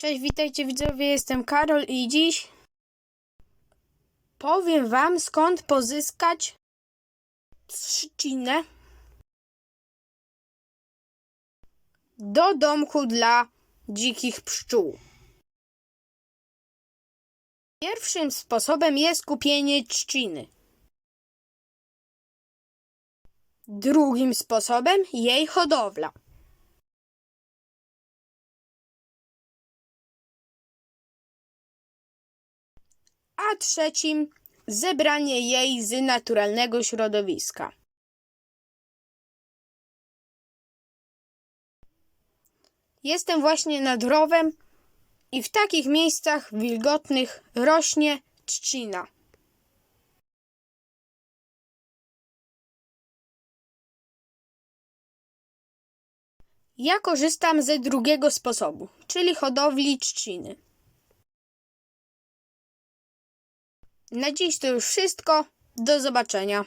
Cześć, witajcie widzowie, jestem Karol i dziś powiem wam skąd pozyskać trzcinę do domku dla dzikich pszczół. Pierwszym sposobem jest kupienie trzciny. Drugim sposobem jej hodowla. A trzecim zebranie jej z naturalnego środowiska. Jestem właśnie nad rowem i w takich miejscach wilgotnych rośnie trzcina. Ja korzystam ze drugiego sposobu, czyli hodowli trzciny. Na dziś to już wszystko. Do zobaczenia.